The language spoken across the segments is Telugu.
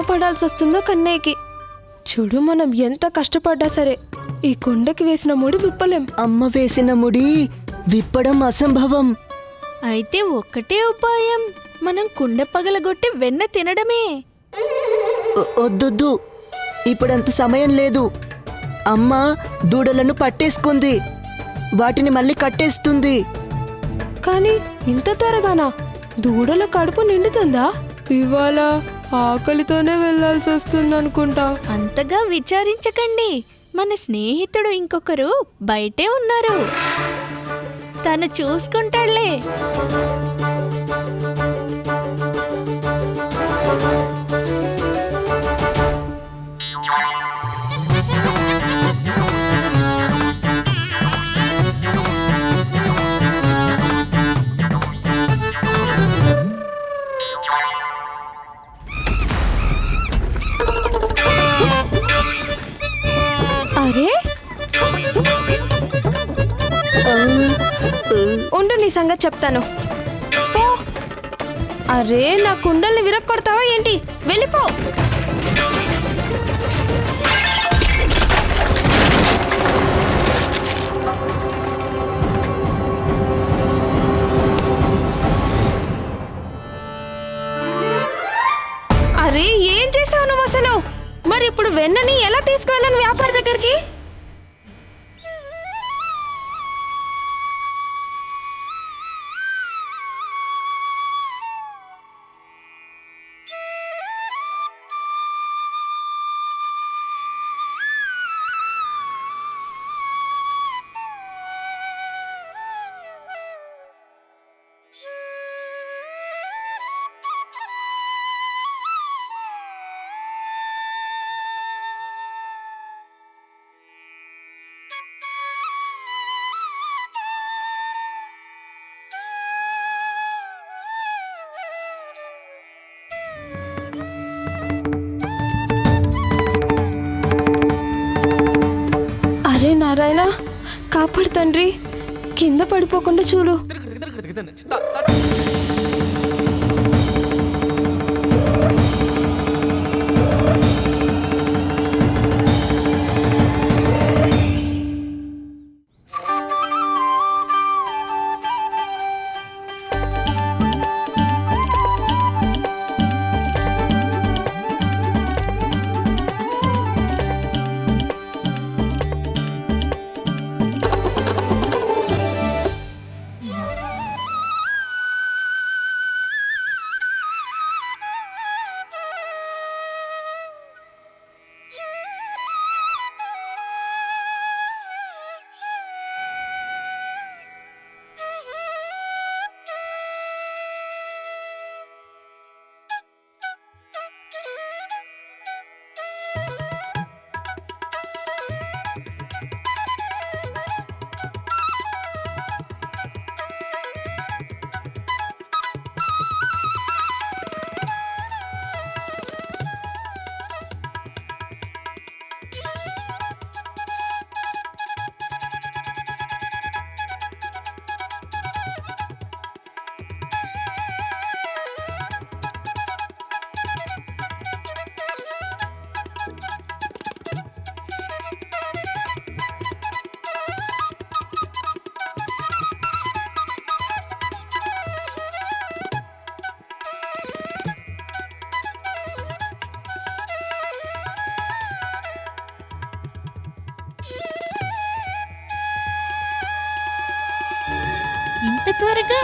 శ్రమ పడాల్సి వస్తుందో కన్నయ్యకి. చూడు మనం ఎంత కష్టపడ్డా సరే ఈ కొండకి వేసిన ముడి విప్పలేం. అమ్మ వేసిన ముడి విప్పడం అసంభవం. అయితే ఒక్కటే ఉపాయం మనం కుండ పగలగొట్టి వెన్న తినడమే. వద్దొద్దు. ఇప్పుడంత సమయం లేదు. అమ్మ దూడలను పట్టేసుకుంది. వాటిని మళ్ళీ కట్టేస్తుంది. కానీ ఇంత త్వరగానా? దూడల కడుపు నిండుతుందా? ఇవాళ ఆకలితోనే వెళ్ళాల్సి వస్తుంది అనుకుంటా. అంతగా విచారించకండి. మన స్నేహితుడు ఇంకొకరు బయటే ఉన్నారు. తను చూసుకుంటాడులే. అరే? ఉండు నీ సంగతి చెప్తాను. అరే నా కుండల్ని విరక్కొడతావా ఏంటి? వెళ్ళిపో. మరి ఇప్పుడు వెన్నని ఎలా తీసుకువెళ్ళను వ్యాపారి దగ్గరికి? కాపాడు తండ్రి. కింద పడిపోకుండా చూడు.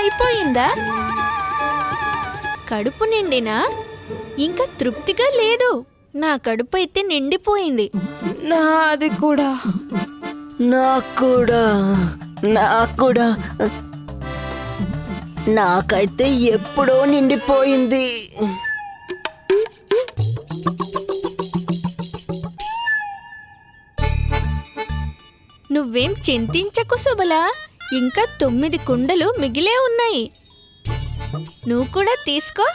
అయిపోయిందా? కడుపు నిండినా? ఇంకా తృప్తిగా లేదు. నా కడుపు అయితే నిండిపోయింది. నాది కూడా. నాకు కూడా నాకు కూడా నాకైతే ఎప్పుడో నిండిపోయింది. నువ్వేం చింతించకు సుబలా? ఇంకా తొమ్మిది కుండలు మిగిలే ఉన్నాయి. నువ్వు కూడా తీసుకో.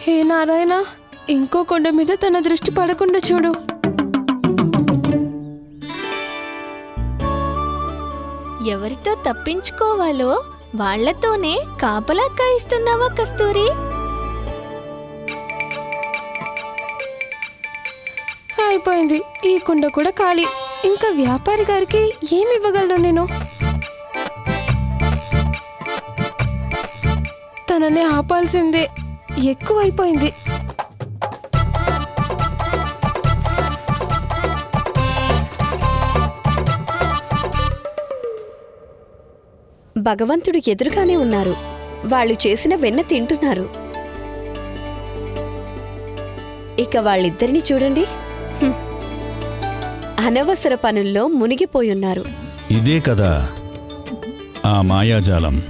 హే నారాయణ ఇంకో కొండ మీద తన దృష్టి పడకుండా చూడు. ఎవరితో తప్పించుకోవాలో వాళ్ళతోనే కాపలా కాయిస్తున్నావా కస్తూరి? అయిపోయింది. ఈ కుండ కూడా ఖాళీ. ఇంకా వ్యాపారి గారికి ఏమి ఇవ్వగలను నేను? తనని ఆపాల్సిందే. ఎక్కువైపోయింది. భగవంతుడు ఎదురుగానే ఉన్నారు. వాళ్ళు చేసిన వెన్న తింటున్నారు. ఇక వాళ్ళిద్దరిని చూడండి. అనవసర పనుల్లో మునిగిపోయున్నారు. ఇదే కదా ఆ మాయాజాలం.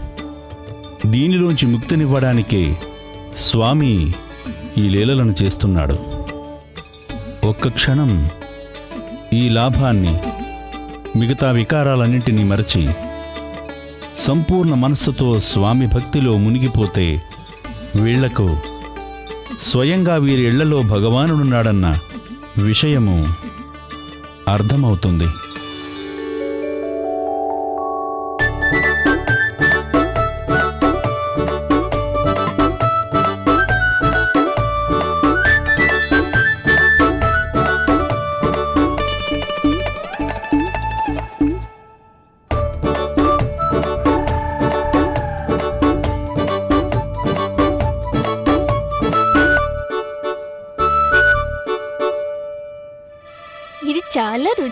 దీనిలోంచి ముక్తినివ్వడానికే స్వామి ఈ లీలలను చేస్తున్నాడు. ఒక్క క్షణం ఈ లాభాన్ని మిగతా వికారాలన్నింటినీ మరచి సంపూర్ణ మనస్సుతో స్వామి భక్తిలో మునిగిపోతే వీళ్ళకు స్వయంగా వీరి ఇళ్ళలో భగవానుడున్నాడన్న విషయము అర్థమవుతుంది.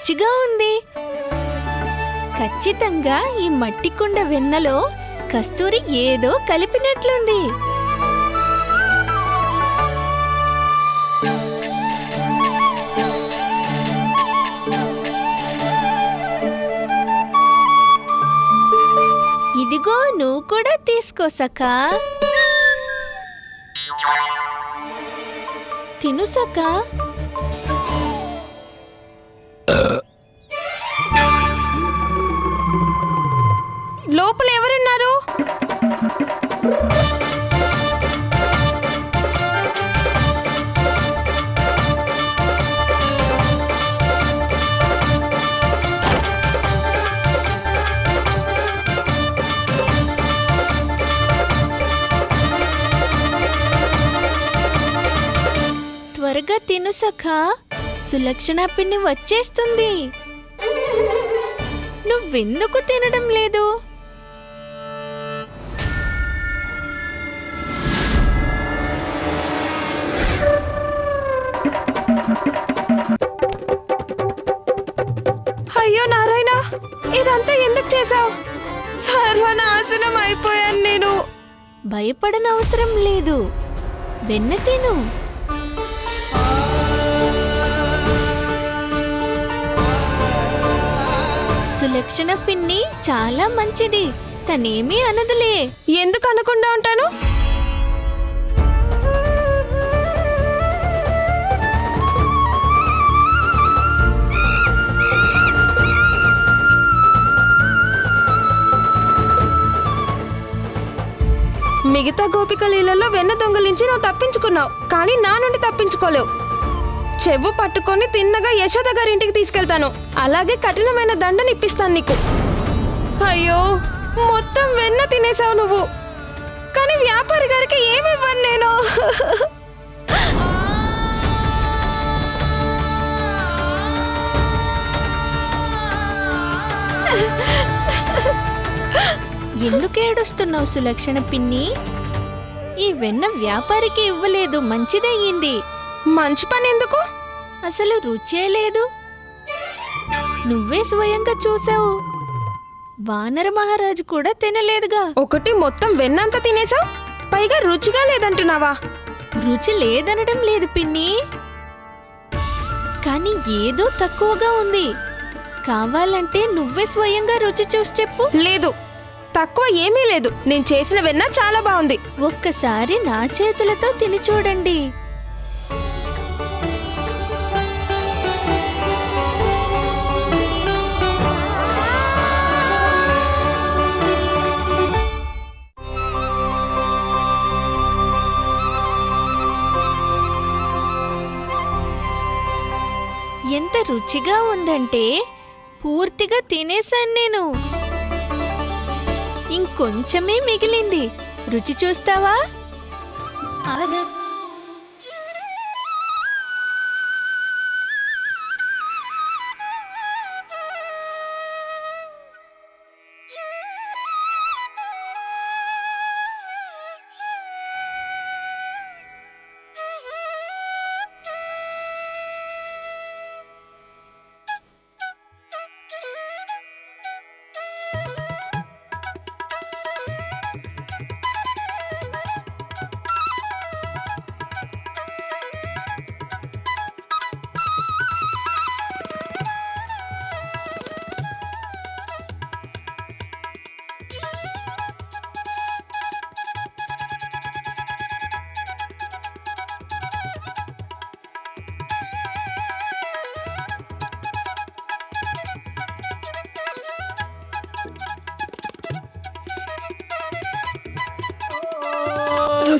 రుచిగా ఉంది. ఖచ్చితంగా ఈ మట్టి కుండ వెన్నలో కస్తూరి ఏదో కలిపినట్లుంది. ఇదిగో నువ్వు కూడా తీసుకో సఖా. లోపల ఎవరున్నారు? త్వరగా తిను సఖా. సులక్షణ పిన్ని వచ్చేస్తుంది. నువ్వెందుకు తినడం లేదు? ఇదంతా ఎందుకు చేసావు సర్వనాశనం అయిపోయాను నేను. భయపడనవసరం లేదు. వెన్న తిను. సులక్షణ పిన్ని చాలా మంచిది. తనేమీ అనదులే. ఎందుకు అనకుండా ఉంటాను? మిగతా గోపిక లీలలో వెన్న దొంగలించి నువ్వు తప్పించుకున్నావు. కానీ నా నుండి తప్పించుకోలేవు. చెవు పట్టుకొని తిన్నగా యశోద గారి ఇంటికి తీసుకెళ్తాను. అలాగే కఠినమైన దండని ఇప్పిస్తాను నీకు. అయ్యో మొత్తం వెన్న తినేసావు నువ్వు. కానీ వ్యాపారి గారికి ఏమివ్వను నేను? ఎందుకు ఏడుస్తున్నావు సులక్షణ పిన్ని? ఈ వెన్న వ్యాపారికి ఇవ్వలేదు మంచిదయ్యింది. మంచి పని ఎందుకు? అసలు రుచే లేదు. నువ్వే స్వయంగా చూసావు. వానర మహారాజు కూడా తినలేదుగా. ఒకటి మొత్తం వెన్నంతా తినేసావు? పైగా రుచిగా లేదంటున్నావా? రుచి లేదనడం లేదు పిన్ని. కానీ ఏదో తక్కువగా ఉంది. కావాలంటే నువ్వే స్వయంగా రుచి చూసి చెప్పు. లేదు. తక్కువ ఏమీ లేదు. నేను చేసిన వెన్న చాలా బాగుంది. ఒక్కసారి నా చేతులతో తిని చూడండి. ఎంత రుచిగా ఉందంటే పూర్తిగా తినేశాను నేను. ఇంకొంచెమే మిగిలింది. రుచి చూస్తావా?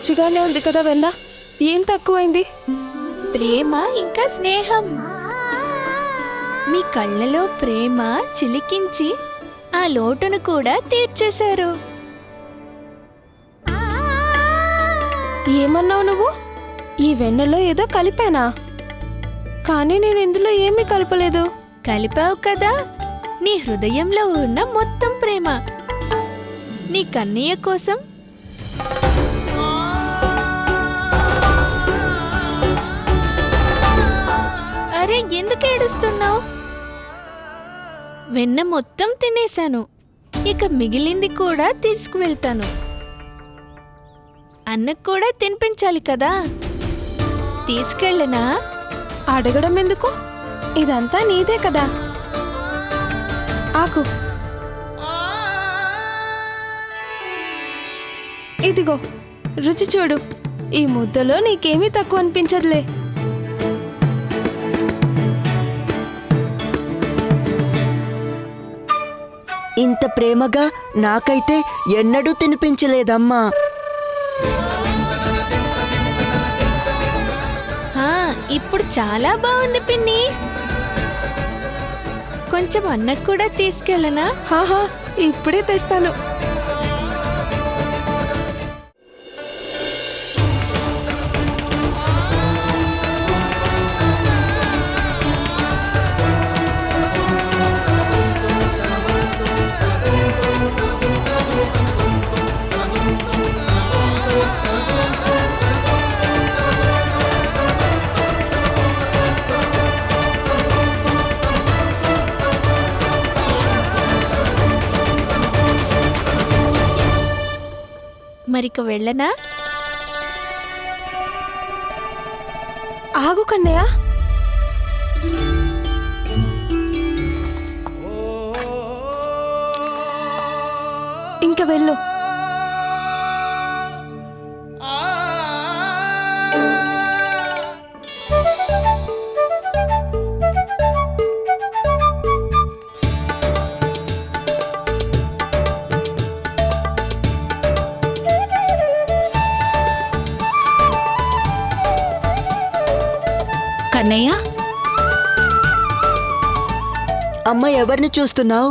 రుచిగానే ఉంది కదా వెన్న? ఏం తక్కువైంది? ప్రేమ ఇంకా స్నేహం. మీ కళ్ళలో ప్రేమ చిలికించి ఆ లోటును కూడా తీర్చేశారు. ఏమన్నావు నువ్వు? ఈ వెన్నలో ఏదో కలిపానా? కానీ నేను ఇందులో ఏమీ కలపలేదు. కలిపావు కదా? నీ హృదయంలో ఉన్న మొత్తం ప్రేమ. నీ కన్నయ్య కోసం వెన్న మొత్తం తినేశాను. ఇక మిగిలింది కూడా తీసుకువెళ్తాను. అన్నకు కూడా తినిపించాలి కదా. తీసుకెళ్ళనా? అడగడం ఎందుకు? ఇదంతా నీదే కదా. ఆకు ఇదిగో రుచి చూడు. ఈ ముద్దలో నీకేమీ తక్కువ అనిపించదులే. ఇంత ప్రేమగా నాకైతే ఎన్నడూ తినిపించలేదమ్మా. ఇప్పుడు చాలా బాగుంది పిన్ని. కొంచెం అన్నకు కూడా తీసుకెళ్ళనా? హాహా ఇప్పుడే తెస్తాను. మరిక వెళ్ళనా? ఆగు కన్నయ్య. ఇంకా వెళ్ళు. అన్నయ్య? అమ్మ ఎవరిని చూస్తున్నావు?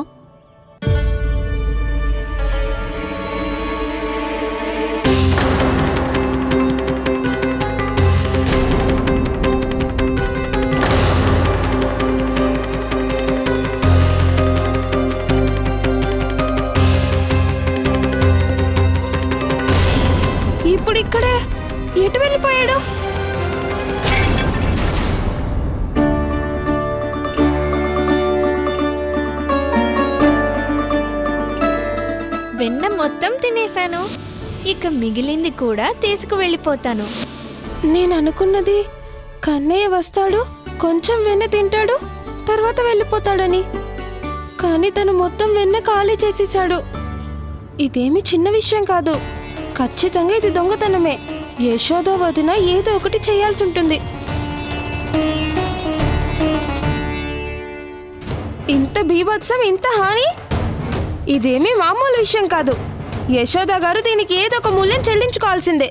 మొత్తం తినేశాను. ఇక మిగిలింది కూడా తీసుకువెళ్ళిపోతాను. నేను అనుకున్నది కన్నయ్య వస్తాడు కొంచెం వెన్న తింటాడు తర్వాత వెళ్ళిపోతాడని. కానీ తను మొత్తం వెన్న ఖాళీ చేసేశాడు. ఇదేమి చిన్న విషయం కాదు. ఖచ్చితంగా ఇది దొంగతనమే. యశోద వదిన ఏదో ఒకటి చేయాల్సి ఉంటుంది. ఇంత బీభత్సం ఇంత హాని? ఇదేమీ మామూలు విషయం కాదు. యశోద గారు దీనికి ఏదో ఒక మూల్యం చెల్లించుకోవాల్సిందే.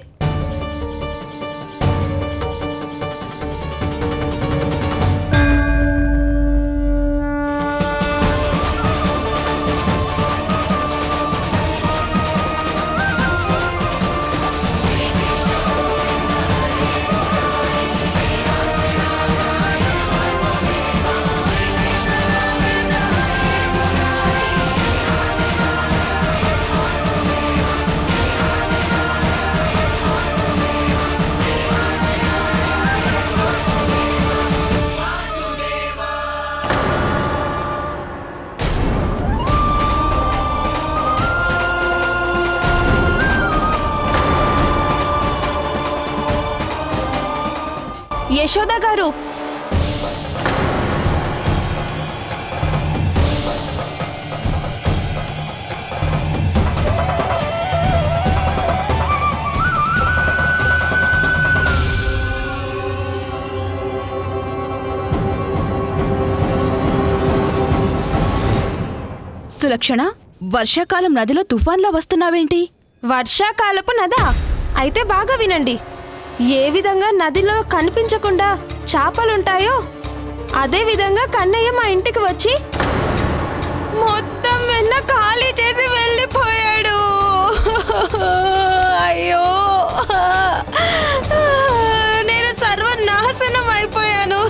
యశోద గారు. సులక్షణ వర్షాకాలం నదిలో తుఫాన్లో వస్తున్నావేంటి? వర్షాకాలపు నదా? అయితే బాగా వినండి. ఏ విధంగా నదిలో కనిపించకుండా చేపలుంటాయో అదే విధంగా కన్నయ్య మా ఇంటికి వచ్చి మొత్తం వెన్న ఖాళీ చేసి వెళ్ళిపోయాడు. అయ్యో. నేను సర్వనాశనం అయిపోయాను.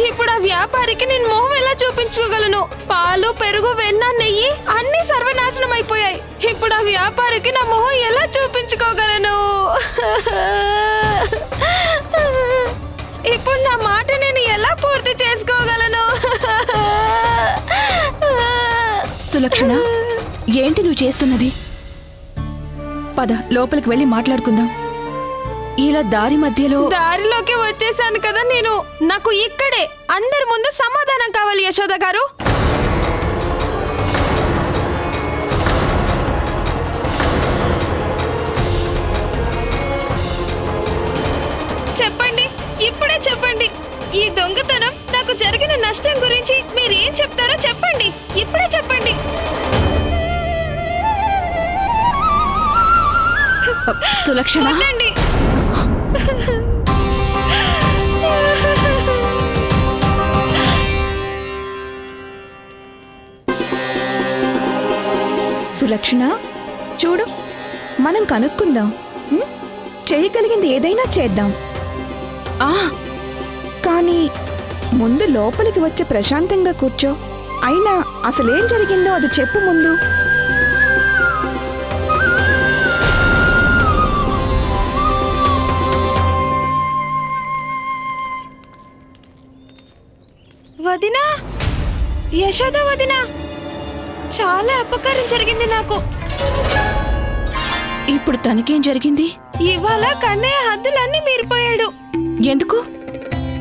ఇప్పుడు ఆ వ్యాపారికి నేను మొహం ఎలా చూపించుకోగలను? పాలు పెరుగు వెన్న నెయ్యి అన్ని సర్వనాశనం అయిపోయాయి. ఇప్పుడు ఆ వ్యాపారికి నా మొహం ఎలా చూపించుకోగలను? ఇప్పుడు నా మాట నేను ఎలా పూర్తి చేసుకోగలను? సులక్షణ ఏంటి నువ్వు చేస్తున్నది? పద లోపలికి వెళ్ళి మాట్లాడుకుందాం. ఇలా దారి మధ్యలో దారిలోకి వచ్చేసాను కదా నేను. నాకు ఇక్కడే అందరి ముందు సమాధానం కావాలి యశోద గారు. చెప్పండి ఇప్పుడే చెప్పండి. ఈ దొంగతనం నాకు జరిగిన నష్టం గురించి మీరు ఏం చెప్తారో చెప్పండి. ఇప్పుడే చెప్పండి. సులక్షణ? వద్దండి. సులక్షణ చూడు మనం కనుక్కుందాం? చేయగలిగింది ఏదైనా చేద్దాం. ఆ! కానీ ముందు లోపలికి వచ్చి ప్రశాంతంగా కూర్చో. అయినా అసలేం జరిగిందో అది చెప్పు ముందు. వదినా? యశోద వదినా? చాలా అపకారం జరిగింది నాకు. ఇప్పుడు తనకేం జరిగింది? ఇవాళ కన్నయ్య హద్దులన్నీ మీరిపోయాడు. ఎందుకు?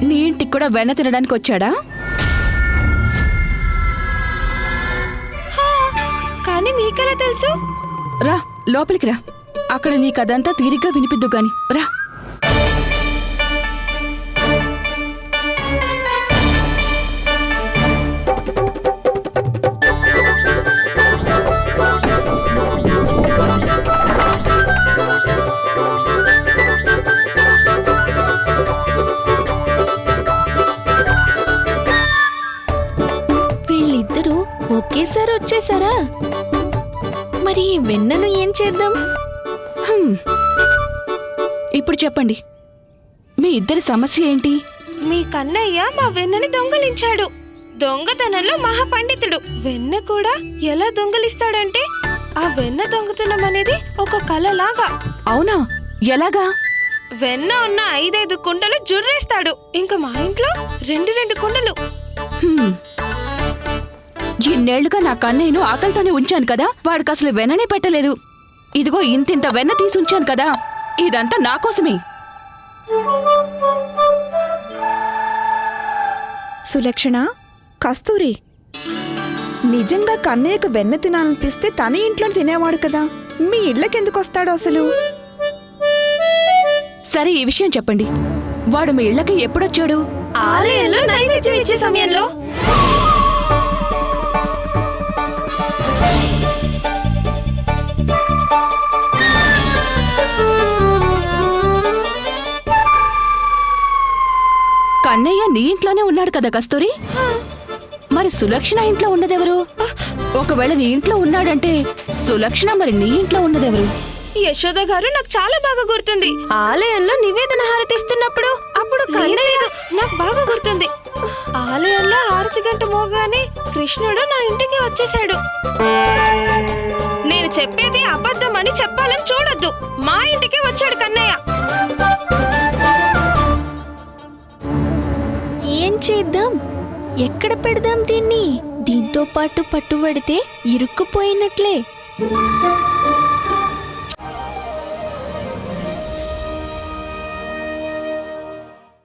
నీ ఇంటికి కూడా వెన్న తినడానికి వచ్చాడా? కానీ మీకెలా తెలుసు? రా లోపలికి రా. అక్కడ నీకదంతా తీరిగ్గా వినిపిద్దు గాని. రా. ఒకేసారి వచ్చేసారా? మరి ఈ వెన్నను ఏం చేద్దాం? హ్మ్. ఇప్పుడు చెప్పండి. మీ ఇద్దరి సమస్య ఏంటి? మీ కన్నయ్య మా వెన్నని దొంగలించాడు. దొంగతనంలో మహాపండితుడు. వెన్న కూడా ఎలా దొంగలిస్తాడంటే ఆ వెన్న దొంగతనం అనేది ఒక కళలాగా అవునా? ఎలాగా? వెన్న ఉన్న ఐదైదు కుండలు జుర్రేస్తాడు. ఇంకా మా ఇంట్లో రెండు రెండు కుండలు. హ్మ్. ఇన్నేళ్ళుగా నా కన్నయ్యను ఆకలితోనే ఉంచాను కదా వాడికి అసలు వెన్ననే పెట్టలేదు. ఇదిగో ఇంతింత వెన్న తీసి ఉంచాను కదా ఇదంతా నా కోసమే. సులక్షణ కస్తూరి నిజంగా కన్నయ్యకు వెన్న తినాలనిపిస్తే తన ఇంట్లో తినేవాడు కదా మీ ఇళ్ళకెందుకు వస్తాడు అసలు? సరే ఈ విషయం చెప్పండి. వాడు మీ ఇళ్ళకి ఎప్పుడొచ్చాడు? ఆలయంలో నైవేద్యం ఇచ్చే సమయంలో కన్నయ్య నీ ఇంట్లోనే ఉన్నాడు కదా కస్తూరి? మరి సులక్షణ ఇంట్లో ఉన్నదెవరు? ఒకవేళ నీ ఇంట్లో ఉన్నాడంటే సులక్షణ మరి నీ ఇంట్లో ఉన్నదెవరు? యశోద గారు నాకు చాలా బాగా గుర్తుంది. ఆలయంలో నివేదన హారతి ఇస్తున్నప్పుడు అప్పుడు కన్నయ్య నాకు బాగా గుర్తుంది. ఆలయంలో హారతి గంట మోగానే కృష్ణుడు నా ఇంటికి వచ్చేసాడు నేను చెప్పేది అబద్ధం అని చెప్పాలని చూడొద్దు. మా ఇంటికి వచ్చాడు కన్నయ్య. చేద్దాం. ఎక్కడ పెడదాం దీన్ని? దీంతో పాటు పట్టుబడితే ఇరుక్కుపోయినట్లే.